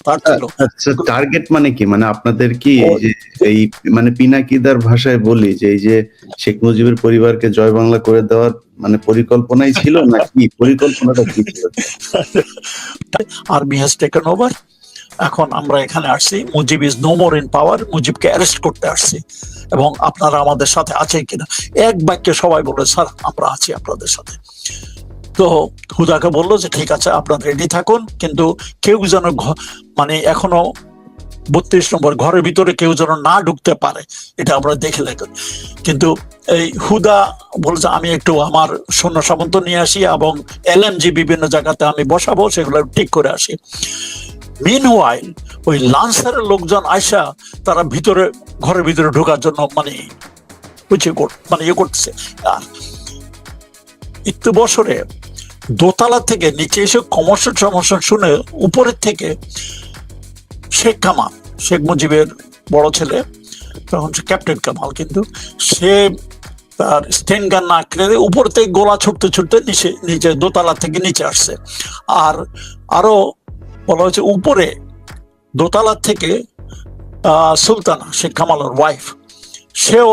ছিল আচ্ছা টার্গেট মানে কি? মানে আপনাদের কি এই মানে পিনাকিদার ভাষায় বলি যে এই যে শেখ মুজিবের পরিবারকে জয় বাংলা করে দেওয়ার মানে পরিকল্পনাই ছিল নাকি? পরিকল্পনাটা কি ছিল? আর্মি হ্যাজ টেকেন ওভার এখন আমরা এখানে আসছি। Mujib is no more in power মুজিবকে arrest করতে আসছি। এবং আপনারা আমাদের সাথে আছেন কিনা? এক বাক্যে সবাই বলে স্যার আমরা আছি আপনাদের সাথে। তো হুদাকে বলল যে, ঠিক আছে, আপনারা রেডি থাকুন। কিন্তু কেউ যেন মানে এখনও বত্রিশ নম্বর ঘরের ভিতরে কেউ যেন না ঢুকতে পারে, এটা আমরা দেখে লেখেন কিন্তু এই হুদা বলছে, আমি একটু আমার সৈন্য সামন্ত নিয়ে আসি এবং এলএমজি বিভিন্ন জায়গাতে আমি বসাবো, সেগুলো ঠিক করে আসি। মিন ওয়াইল ওই লান্সারের লোকজন আয়সা তারা ভিতরে, ঘরের ভিতরে ঢোকার জন্য মানে মানে ইয়ে করতেছে। আর একটু বছরে দোতলা থেকে নিচে এসে কমার্শিয়াল সমস্যা শুনে উপরের থেকে শেখ কামাল, শেখ মুজিবের বড় ছেলে, তখন সে ক্যাপ্টেন কামাল কিন্তু, সে তার স্টেন গান না কেড়ে উপর থেকে গোলা ছুটতে ছুটতে নিচে নিচে দোতলা থেকে নিচে আসছে। আর আরও বলা হয়েছে উপরে দোতলা থেকে সুলতানা, শেখ কামালের ওয়াইফ সেও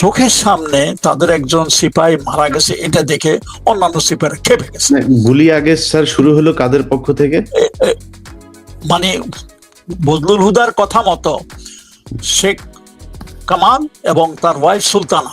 চোখের সামনে তাদের একজন সিপাই মারা গেছে এটা দেখে অন্যান্য সিপাহীরা খেপে গেছে। মানে গুলি আগে স্যার শুরু হলো কাদের পক্ষ থেকে? মানে বজলুল হুদার কথা মতো শেখ কামাল এবং তার ওয়াইফ সুলতানা।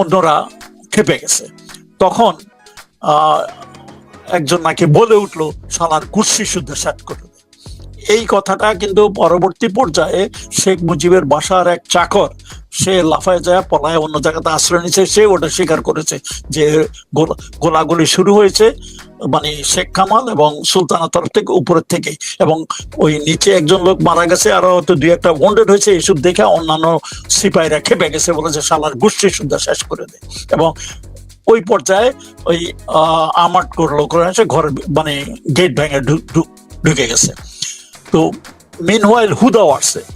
অন্যরা খেপে গেছে। তখন একজন নাকি বলে উঠল সালার কুর্সি শুদ্ধ সেট করে এই কথাটা কিন্তু পরবর্তী পর্যায়ে শেখ মুজিবের বাসার এক চাকর সে লাফায় যায়, পলায় অন্য জায়গাতে আশ্রয় নিচ্ছে সে ওটা স্বীকার করেছে যে গোলা- গোলাগুলি শুরু হয়েছে মানে শেখ কামাল এবং সুলতানা তরফ থেকে, উপরের থেকে। এবং ওই নিচে একজন লোক মারা গেছে, আরও হয়তো দুই একটা ওয়ান্ডেড হয়েছে এইসব দেখে অন্যান্য সিপাহীরা খেপে গেছে বলেছে শালার গোষ্ঠী সুদ্ধা শেষ করে দেয়। এবং ওই পর্যায়ে ওই আমাট করল, করে এসে ঘরে মানে গেট ভেঙে ঢুকে গেছে। তো মেন হোয়াইল হুদাও আসছে।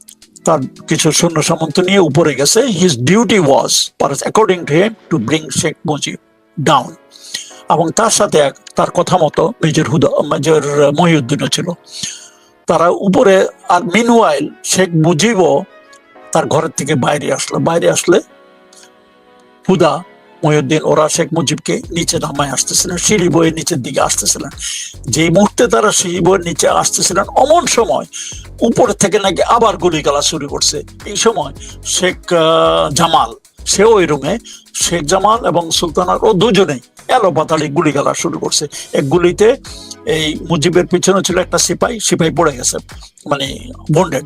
তার কিছু সৈন্য সামন্ত নিয়ে উপরে গেছে। His duty was according to him to bring Sheikh Mujib down এবং তার সাথে তার কথা মতো মেজর হুদা, মেজর মহিউদ্দিনও ছিল। তারা উপরে, আর মিনওয়াইল শেখ মুজিবও তার ঘরের থেকে বাইরে আসলো। বাইরে আসলে হুদা মহিউদ্দিন, ওরা শেখ মুজিবকে নিচে নামায় আসতেছিলেন, সিঁড়ি বয়ে নিচের দিকে আসতেছিলেন। যে মুহূর্তে তারা সিঁড়ি বয়ে নিচে আসতেছিলেন, অমন সময় উপরে থেকে নাকি আবার গুলি গালা শুরু করছে। এই সময় শেখ জামাল, সেও ওই রুমে শেখ জামাল এবং সুলতানার ও দুজনেই এলো পাতালি গুলি গালা শুরু করছে। এক গুলিতে এই মুজিবের পিছনে ছিল একটা সিপাই সিপাই পড়ে গেছে মানে বন্ডেড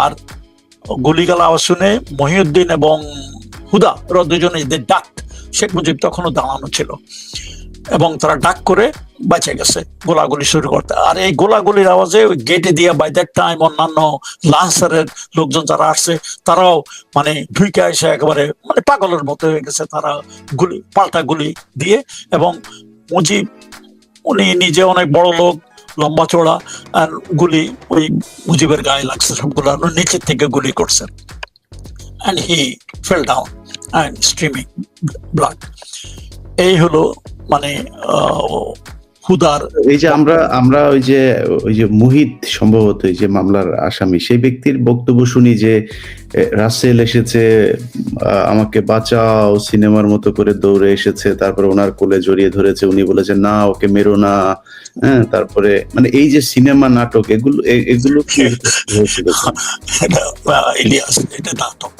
আর গুলিগালা আওয়াজ শুনে মহিউদ্দিন এবং হুদা, ওরা দুজনে ডাক শেখ মুজিব তখনও দাঁড়ানো ছিল। এবং তারা ডাক করে বেঁচে গেছে, গোলাগুলি শুরু করতে। আর এই গোলাগুলির আওয়াজে ওই গেটে দিয়ে বাই দ্যাট টাইম অন্যান্য লান্সারের লোকজন যারা আসছে, তারাও মানে ঢুকে এসে একেবারে মানে পাগলের মতো হয়ে গেছে। তারা গুলি, পাল্টা গুলি দিয়ে এবং মুজিব, উনি নিজে অনেক বড় লোক, লম্বা চড়া আর গুলি ওই মুজিবের গায়ে লাগছে সবগুলো। নিচের থেকে গুলি করছেন and he fell down and streaming blood এই হলো মানে হুদার এই যে আমরা আমরা ওই যে ওই যে মুহিত সম্ভবত এই যে মামলার আসামি সেই ব্যক্তির বক্তব্য শুনি যে রাসেল এসেছে আমাকে বাঁচাও সিনেমার মতো করে দৌড়ে এসেছে তারপরে ওনার কোলে জড়িয়ে ধরেছে উনি বলেছে না ওকে মেরো না। হ্যাঁ তারপরে মানে এই যে সিনেমা নাটক এগুলো এগুলো কি হয়েছিল? এটা ইলিয়াস এটা নাটক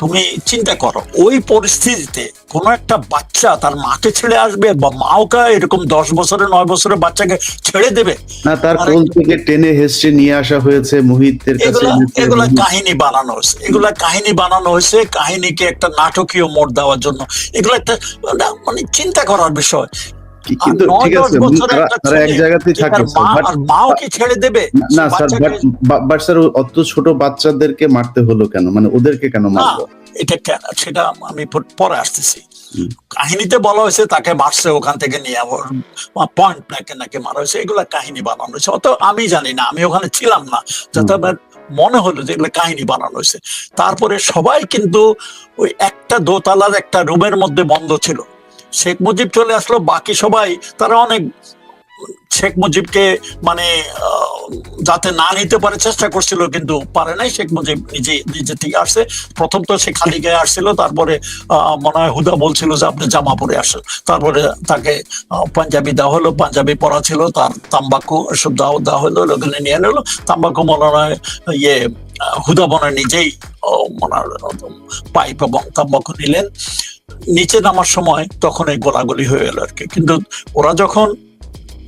তুমি চিন্তা করো ওই পরিস্থিতিতে কোন একটা বাচ্চা তার মাকে ছেড়ে আসবে বা মাওকে এরকম দশ বছরের নয় বছরের বাচ্চাকে ছেড়ে দেবে? না তার আরে- কোল থেকে টেনে হেসে নিয়ে আসা হয়েছে মুহিতের কাছে। এগুলা কাহিনী বানানো হয়েছে। এগুলা কাহিনী বানানো হয়েছে কাহিনীকে একটা নাটকীয় মোড় দেওয়ার জন্য। এগুলো একটা মানে চিন্তা করার বিষয়। কিন্তু ঠিক আছে তারা এক জায়গাতেই যে থাকে তার মা বাট আর মাও কি ছেড়ে দেবে না স্যার বাট স্যার অত ছোট বাচ্চাদেরকে মারতে হলো কেন? মানে ওদেরকে কেন মারলো? এটা কেন সেটা আমি পরে আসতেছি। কাহিনীতে বলা হয়েছে তাকে মারছে ওখান থেকে নিয়ে পয়েন্ট নাকি নাকি মারা হয়েছে। এগুলা কাহিনী বানানো হয়েছে। অত আমি জানি না আমি ওখানে ছিলাম না। যাতে মনে হলো যে এগুলো কাহিনী বানানো হয়েছে। তারপরে সবাই কিন্তু ওই একটা দোতলার একটা রুমের মধ্যে বন্ধ ছিল। শেখ মুজিব চলে আসলো বাকি সবাই তারা অনেক শেখ মুজিবকে মানে যাতে না নিতে পারে চেষ্টা করছিল, কিন্তু পারে নাই। শেখ মুজিব নিজে নিজে থেকে আসছে। প্রথম তো সে খালি গায়ে আসছিল, তারপরে মনে হয় হুদা বলছিল যে, আপনি জামা পরে আসেন। তারপরে তাকে পাঞ্জাবি দেওয়া হলো, পাঞ্জাবি পরা ছিল, তার তাম্বাকু সব দেওয়া দেওয়া হলো ওখানে নিয়ে নিল। তাম্বাকু মনে হয় ইয়ে হুদা মনে নিজেই পাইপ এবং তাম্বাকু নিলেন। নিচে নামার সময় তখন এই গোলাগুলি হয়ে গেল আর কি। কিন্তু ওরা যখন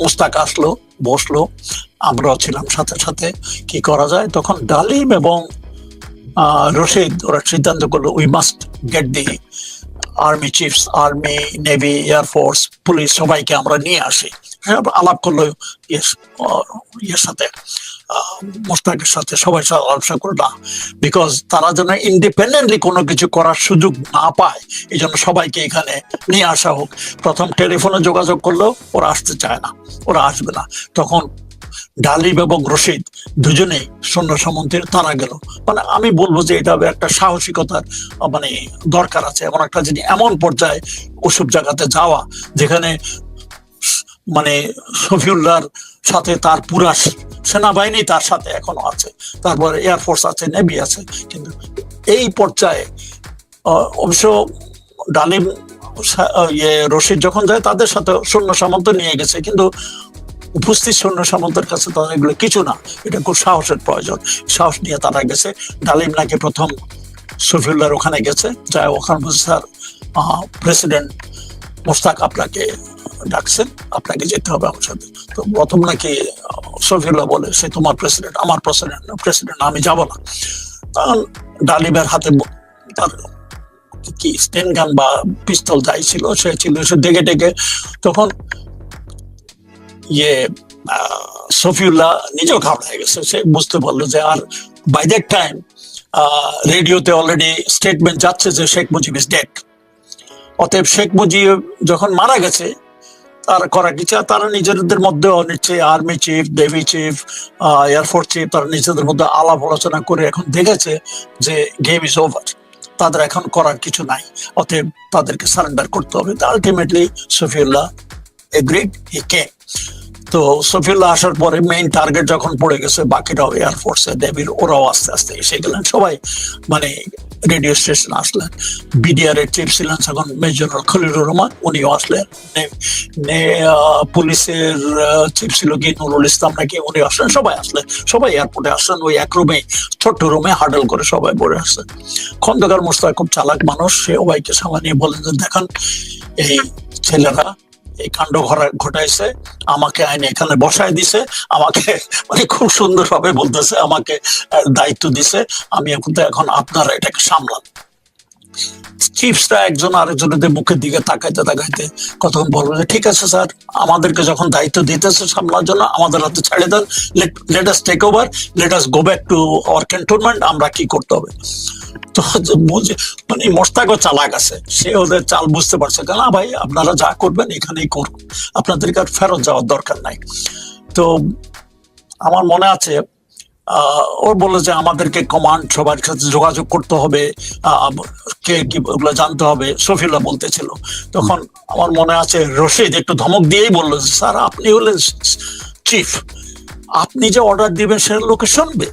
মোস্তাক আসলো, বসল, আমরাও ছিলাম সাথে সাথে। কি করা যায়? তখন ডালিম এবং রশিদ, ওরা সিদ্ধান্ত করল we must get the army chiefs army navy air force police সবাইকে আমরা নিয়ে আসি। হ্যাঁ, আলাপ করল ইয়ের সাথে মোস্তাকের সাথে সবাই সাথে আলোচনা করল না। বিকজ তারা যেন ইন্ডিপেন্ডেন্টলি কোনো কিছু করার সুযোগ না পায় এই জন্য সবাইকে এখানে নিয়ে আসা হোক। প্রথম টেলিফোনে যোগাযোগ করল ওরা আসতে চায় না ওরা আসবে না। তখন ডালিম এবং রশিদ দুজনেই সৈন্য সামন্তের তারা গেল। মানে আমি বলব যে এটা একটা সাহসিকতার মানে দরকার আছে। এমন একটা জিনিস এমন পর্যায়ে ওসব জায়গাতে যাওয়া যেখানে মানে শফিউল্লাহর সাথে তার পুরা সেনাবাহিনী তার সাথে এখনও আছে। তারপরে এয়ারফোর্স আছে নেভি আছে, কিন্তু এই পর্যায়ে অবশ্য ডালিম ইয়ে রশিদ যখন যায় তাদের সাথে সৈন্য সামন্ত নিয়ে গেছে, কিন্তু উপস্থিত সৈন্য সামন্তের কাছে তাদের এগুলো কিছু না। এটা খুব সাহসের প্রয়োজন। সাহস নিয়ে তারা গেছে। ডালিম নাকি প্রথম সফিউল্লার ওখানে গেছে। যা ওখানে স্যার প্রেসিডেন্ট মোস্তাক আপনাকে ডাকছেন আপনাকে যেতে হবে আমার সাথে। তো প্রথম নাকি আহ, সফিউল্লাহ বলে সে তোমার প্রেসিডেন্ট আমার প্রেসিডেন্ট প্রেসিডেন্ট আমি যাব না। তখন ডালিমের হাতে তার কি স্টেন গান বা পিস্তল যাই ছিল সে ছিল সে ডেকে ডেকে তখন ইয়ে সফিউল্লাহ নিজেও ঘাবড়ে গেছে। সে বুঝতে পারল যে আর বাই দ্যাট টাইম রেডিওতে অলরেডি স্টেটমেন্ট যাচ্ছে যে শেখ মুজিব ইজ ডেড অতএব শেখ মুজিব যখন মারা গেছে তার করা কিছু তারা নিজেদের মধ্যে নিচ্ছে army chief, navy chief air force chief, তারা নিজেদের মধ্যে আলাপ আলোচনা করে এখন দেখেছে যে গেম ইজ ওভার। তাদের এখন করার কিছু নাই। অতএব তাদেরকে সারেন্ডার করতে হবে। আলটিমেটলি সফিউল্লাহ এগ্রিড হি কে তো সফিউল্লাহ আসার পরে মেইন টার্গেট যখন পড়ে গেছে বাকিরাও এয়ারফোর্সে নেভির, ওরাও আস্তে আস্তে এসে গেলেন। সবাই মানে রেডিও স্টেশন আসলেন। বিডিআর এর চিফ ছিলেন তখন মেজর খলিলুর রহমান, উনিও আসলেন। পুলিশের চিফ ছিল কি, নুরুল ইসলাম নাকি উনি আসলেন, সবাই আসলেন। সবাই এয়ারপোর্টে আসলেন ওই এক রুমে ছোট্ট রুমে হাডল করে সবাই বসে আসছেন খন্দকার মোস্তাক খুব চালাক মানুষ সে সবাইকে সামনে নিয়ে বলেন যে, দেখেন, এই ছেলেরা এই কাণ্ড ঘটাইছে। আমাকে আইনে এখানে বসায় দিছে। আমাকে মানে খুব সুন্দর ভাবে বলতেছে, আমাকে দায়িত্ব দিছে। আমি এখন তো এখন আপনারা এটাকে সামলান চিপসরা একজন আরেকজনের মুখের দিকে তাকাইতে তাকাইতে কতক্ষণ বলব যে, ঠিক আছে স্যার, আমাদেরকে যখন দায়িত্ব দিতেছে সামলার জন্য, আমাদের হাতে ছেড়ে দেন। Let us take over let us go back to our cantonment আমরা কি করতে হবে? তো বুঝে মানে মোস্তাকও চালাক আছে। সে ওদের চাল বুঝতে পারছে। না ভাই, আপনারা যা করবেন এখানেই করুন। আপনাদেরকে আর ফেরত যাওয়ার দরকার নাই। তো আমার মনে আছে ওর বলল যে আমাদেরকে কমান্ড সবার সাথে যোগাযোগ করতে হবে। কে কি ওগুলো জানতে হবে সফিউল্লাহ বলতেছিল। তখন আমার মনে আছে রশিদ একটু ধমক দিয়েই বলল স্যার, আপনি হলেন চিফ আপনি যে অর্ডার দিবেন সে লোকে শুনবে।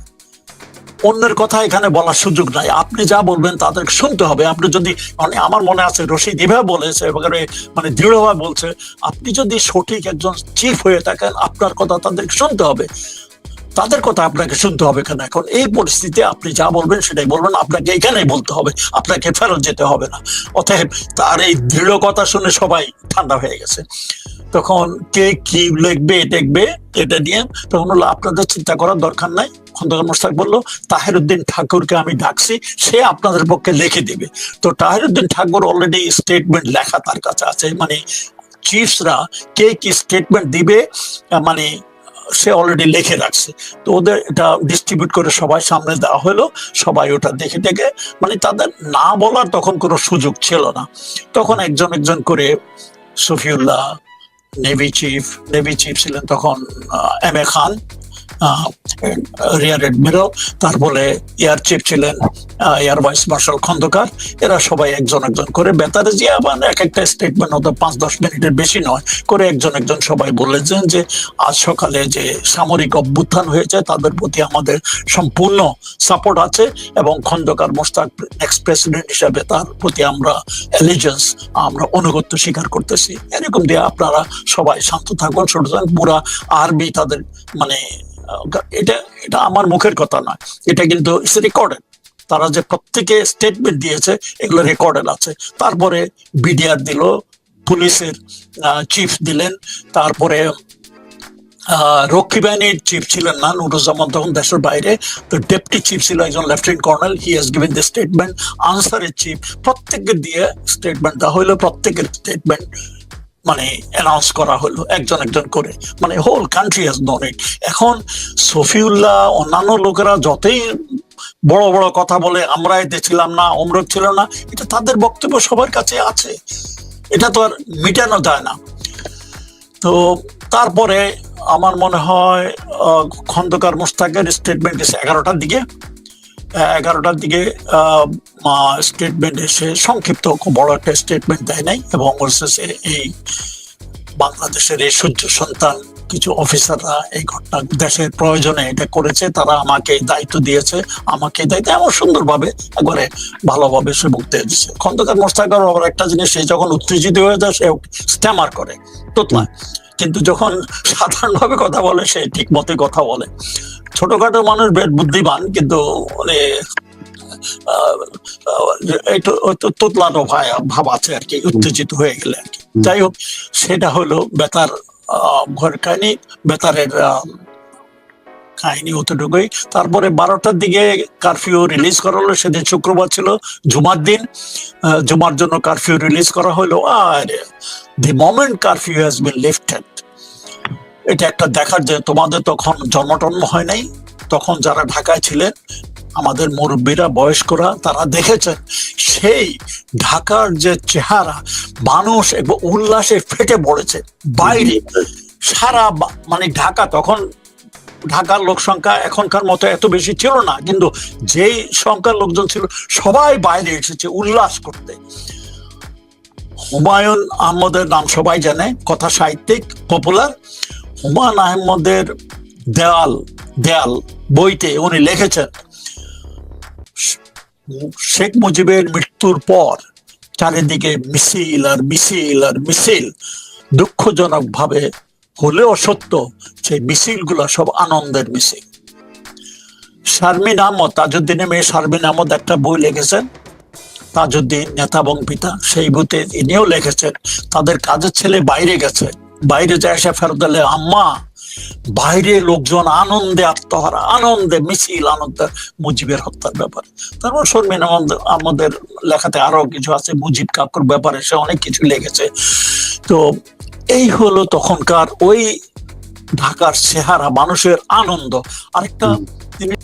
অন্যের কথা এখানে বলার সুযোগ নাই। আপনি যা বলবেন তাদেরকে শুনতে হবে। আপনি যদি মানে আমার মনে আছে রশিদ এভাবে বলেছে এবারে মানে দৃঢ়ভাবে বলছে, আপনি যদি সঠিক একজন চিফ হয়ে থাকেন, আপনার কথা তাদেরকে শুনতে হবে। তাদের কথা আপনাকে শুনতে হবে কেন? এখন এই পরিস্থিতিতে আপনি যা বলবেন সেটাই বলবেন, আপনাকে এখানেই বলতে হবে, আপনাকে ফেরত যেতে হবে না। অতএব তার এই দৃঢ় কথা শুনে সবাই ঠান্ডা হয়ে গেছে। তখন কে কি লিখবে, দেখবে, এটা নিয়ে তখন হলো আপনাদের চিন্তা করার দরকার নাই। খন্দকার মোস্তাক বলল, তাহিরুদ্দিন ঠাকুরকে আমি ডাকছি, সে আপনাদের পক্ষে লিখে দিবে। তো তাহিরুদ্দিন ঠাকুর অলরেডি স্টেটমেন্ট লেখা তার কাছে আছে মানে চিফসরা কে কি স্টেটমেন্ট দিবে মানে সে অলরেডি লিখে রাখছে। তো ওদের এটা ডিস্ট্রিবিউট করে সবাই সামনে দেওয়া হলো, সবাই ওটা দেখে দেখে মানে তাদের না বলার তখন কোনো সুযোগ ছিল না। তখন একজন একজন করে Safiullah navy chief navy chief ছিলেন তখন M A Khan rear admiral তারপরে এয়ার চিফ ছিলেন এয়ার ভাইস মার্শাল খন্দকার। এরা সবাই একজন একজন করে বেতারে যে আবার এক একটা স্টেটমেন্ট হতো পাঁচ দশ মিনিটের বেশি নয়, করে একজন একজন সবাই বলেছেন যে আজ সকালে যে সামরিক অভ্যুত্থান হয়েছে, তাদের প্রতি আমাদের সম্পূর্ণ সাপোর্ট আছে এবং খন্দকার মোস্তাক এক্স প্রেসিডেন্ট হিসাবে তার প্রতি আমরা এলিজেন্স আমরা অনুগত্য স্বীকার করতেছি। এরকম দিয়ে আপনারা সবাই শান্ত থাকুন ছোট থাকুন পুরা আর্মি তাদের মানে এটা এটা আমার মুখের কথা নয়। এটা কিন্তু রেকর্ডেড তারা যে প্রত্যেকে স্টেটমেন্ট দিয়েছে, এগুলো রেকর্ডেড আছে। তারপরে বিডিআর দিল, পুলিশের চিফ দিলেন। তারপরে রক্ষী বাহিনীর চিফ ছিলেন না, নুরুজ্জামান তখন দেশের বাইরে। তো ডেপুটি চিফ ছিল একজন lieutenant colonel he has given the statement আনসারের চিফ প্রত্যেককে দিয়ে স্টেটমেন্ট দেওয়া হইল, প্রত্যেকের স্টেটমেন্ট মানে অ্যানাউন্স করা হলো একজন একজন করে। মানে whole country has known it এখন সফিউল্লাহ অন্যান্য লোকেরা যতই বড় বড় কথা বলে, আমরা এতে ছিলাম না অমরক ছিল না, এটা তাদের বক্তব্য সবার কাছে আছে। এটা তো আর মিটানো যায় না। তো তারপরে আমার মনে হয় খন্দকার মোস্তাকের স্টেটমেন্ট এসে এগারোটার দিকে। এগারোটার দিকে স্টেটমেন্ট এসে সংক্ষিপ্ত বড় একটা স্টেটমেন্ট দেয় নাই এবং যে এই বাংলাদেশের এই সূর্য সন্তান, কিছু অফিসাররা এই ঘটনা দেশের প্রয়োজনে এটা করেছে, তারা আমাকে দায়িত্ব দিয়েছে, আমাকে দায়িত্ব এমন সুন্দরভাবে একবারে ভালোভাবে সে বক্তৃতা দিচ্ছে খন্দকার মোস্তাকার আবার একটা জিনিস, সে যখন উত্তেজিত হয়ে যায় সে স্ট্যামার করে। তোতলায় কিন্তু যখন সাধারণভাবে কথা বলে সে ঠিক মতে কথা বলে। ছোটখাটো মানুষ বেশ বুদ্ধিমান কিন্তু মানে একটু তোতলানো ভাব আছে আর কি উত্তেজিত হয়ে গেলে আর কি। যাই হোক সেটা হলো বেতার আহ, ঘর কাহিনী বেতারের আহ, কাহিনী অতটুকুই। তারপরে বারোটার দিকে কারফিউ রিলিজ করা হলো, সেদিন শুক্রবার ছিল জুমার দিন। জুমার জন্য কারফিউ রিলিজ করা হলো। আর the moment curfew has been lifted এটা একটা দেখার যে তোমাদের তখন জন্মটন্ম হয় নাই। তখন যারা ঢাকায় ছিলেন, আমাদের মুরব্বীরা, বয়স্করা, তারা দেখেছেন সেই ঢাকার যে চেহারা, মানুষ একবার উল্লাসে ফেটে পড়েছে। বাইরে সারা মানে ঢাকা তখন ঢাকার লোক সংখ্যা এখনকার মতো এত বেশি ছিল না, কিন্তু যেই সংখ্যার লোকজন ছিল সবাই বাইরে এসেছে উল্লাস করতে। হুমায়ুন আহমদের নাম সবাই জানে, কথা সাহিত্যিক পপুলার হুমায়ুন আহমদের দেয়াল দেয়াল বইতে উনি লিখেছেন, শেখ মুজিবের মৃত্যুর পর চারিদিকে মিছিল আর মিছিল আর মিছিল দুঃখজনক ভাবে হলেও সত্য সেই মিছিলগুলো সব আনন্দের মিছিল। শারমিন আহমদ তাজউদ্দিনের মেয়ে শারমিন আহমদ একটা বই লিখেছেন। তাজউদ্দিন, নেতা এবং পিতা, সেই বইতে ইনিও লিখেছেন, তাদের কাজের ছেলে বাইরে গেছে। বাইরে যায় এসে ফেরত দিলে আম্মা, বাইরে লোকজন আনন্দে আত্মহারা, আনন্দে মিছিল, আনন্দে মুজিবের হত্যার ব্যাপারে। তারপর শর্মিন আমাদের লেখাতে আরও কিছু আছে, মুজিব কাকুর ব্যাপারে সে অনেক কিছু লেগেছে তো এই হলো তখনকার ওই ঢাকার চেহারা মানুষের আনন্দ। আরেকটা তিনি